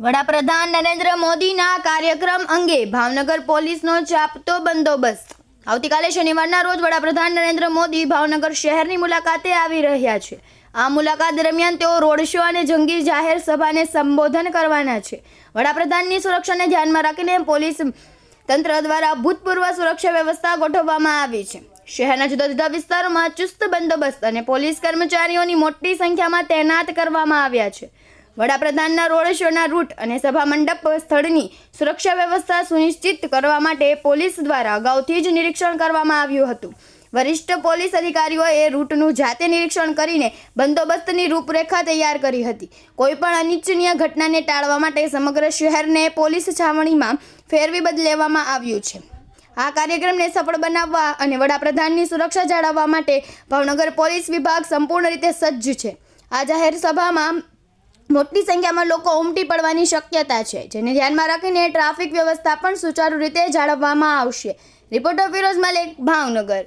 વડાપ્રધાન નરેન્દ્ર મોદીના કાર્યક્રમ અંગે ભાવનગર પોલીસનો ચાપતો બંદોબસ્ત. આવતીકાલે શનિવારના રોજ વડાપ્રધાન નરેન્દ્ર મોદી ભાવનગર શહેરની મુલાકાતે આવી રહ્યા છે. આ મુલાકાત દરમિયાન તેઓ રોડ શો અને જંગી જાહેર સભાને સંબોધન કરવાના છે. વડાપ્રધાનની સુરક્ષાને ધ્યાનમાં રાખીને પોલીસ તંત્ર દ્વારા ભૂતપૂર્વ સુરક્ષા વ્યવસ્થા ગોઠવવામાં આવી છે. શહેરના જુદા જુદા વિસ્તારોમાં ચુસ્ત બંદોબસ્ત અને પોલીસ કર્મચારીઓની મોટી સંખ્યામાં તૈનાત કરવામાં આવ્યા છે. વડાપ્રધાનના રોડ શોના રૂટ અને સભા મંડપ સ્થળની સુરક્ષા વ્યવસ્થા સુનિશ્ચિત કરવા માટે પોલીસ દ્વારા અગાઉથી જ નિરીક્ષણ કરવામાં આવ્યું હતું. વરિષ્ઠ પોલીસ અધિકારીઓએ રૂટનું જાતે નિરીક્ષણ કરીને બંદોબસ્તની રૂપરેખા તૈયાર કરી હતી. કોઈપણ અનિચ્છનીય ઘટનાને ટાળવા માટે સમગ્ર શહેરને પોલીસ છાવણીમાં ફેરવી બદલેવામાં આવ્યું છે. આ કાર્યક્રમને સફળ બનાવવા અને વડાપ્રધાનની સુરક્ષા જાળવવા માટે ભાવનગર પોલીસ વિભાગ સંપૂર્ણ રીતે સજ્જ છે. આ જાહેર સભામાં મોટી સંખ્યામાં લોકો ઉમટી પડવાની શક્યતા છે, જેને ધ્યાનમાં રાખીને ટ્રાફિક વ્યવસ્થા પણ સુચારુ રીતે જાળવવામાં આવશે. રિપોર્ટર ફિરોઝ મલેક, ભાવનગર.